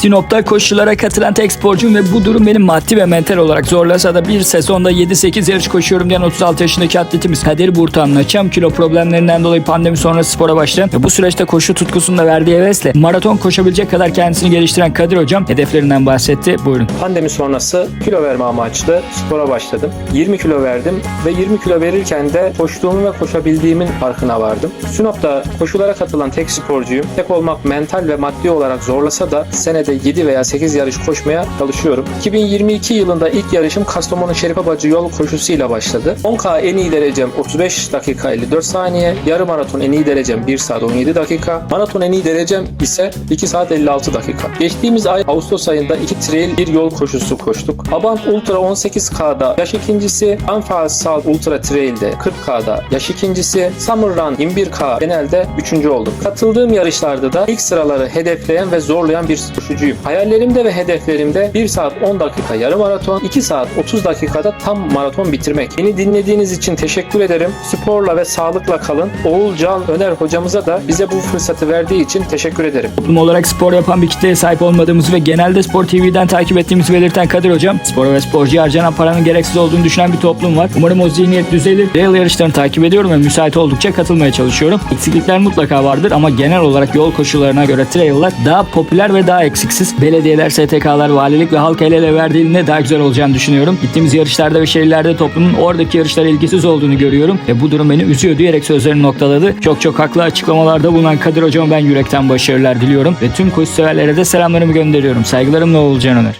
Sinop'ta koşulara katılan tek sporcuyum ve bu durum beni maddi ve mental olarak zorlasa da bir sezonda 7-8 yarış koşuyorum diyen 36 yaşındaki atletimiz Kadir Burtan'la çam kilo problemlerinden dolayı pandemi sonrası spora başlayan ve bu süreçte koşu tutkusunda verdiği hevesle maraton koşabilecek kadar kendisini geliştiren Kadir Hocam hedeflerinden bahsetti. Buyurun. Pandemi sonrası kilo verme amaçlı spora başladım. 20 kilo verdim ve 20 kilo verirken de koştuğumu ve koşabildiğimin farkına vardım. Sinop'ta koşulara katılan tek sporcuyum. Tek olmak mental ve maddi olarak zorlasa da senede 7 veya 8 yarış koşmaya çalışıyorum. 2022 yılında ilk yarışım Kastamonu Şerifebacı yol koşusuyla başladı. 10K en iyi derecem 35 dakika 54 saniye. Yarım maraton en iyi derecem 1 saat 17 dakika. Maraton en iyi derecem ise 2 saat 56 dakika. Geçtiğimiz ay Ağustos ayında 2 trail bir yol koşusu koştuk. Abant Ultra 18K'da yaş ikincisi, Anfasal Ultra Trail'de 40K'da yaş ikincisi, Summer Run 21K genelde üçüncü oldum. Katıldığım yarışlarda da ilk sıraları hedefleyen ve zorlayan bir koşucuyum. Hayallerimde ve hedeflerimde 1 saat 10 dakika yarım maraton, 2 saat 30 dakikada tam maraton bitirmek. Beni dinlediğiniz için teşekkür ederim. Sporla ve sağlıkla kalın. Oğul Can Öner hocamıza da bize bu fırsatı verdiği için teşekkür ederim. Toplum olarak spor yapan bir kitleye sahip olmadığımızı ve genelde Spor TV'den takip ettiğimizi belirten Kadir Hocam, spora ve sporcuya harcanan paranın gereksiz olduğunu düşünen bir toplum var. Umarım o zihniyet düzelir. Rail yarışlarını takip ediyorum ve müsait oldukça katılmaya çalışıyorum. Eksiklikler mutlaka vardır ama genel olarak yol koşullarına göre trail'lar daha popüler ve daha eksiksiz. Belediyeler, STK'lar, valilik ve halk el ele verdiğinde daha güzel olacağını düşünüyorum. Gittiğimiz yarışlarda ve şehirlerde toplumun oradaki yarışlara ilgisiz olduğunu görüyorum ve bu durum beni üzüyor diyerek sözlerini noktaladı. Çok çok haklı açıklamalarda bulunan Kadir Hocama ben yürekten başarılar diliyorum ve tüm koşu severlere de selamlarımı gönderiyorum. Saygılarımla Oğulcan Öner.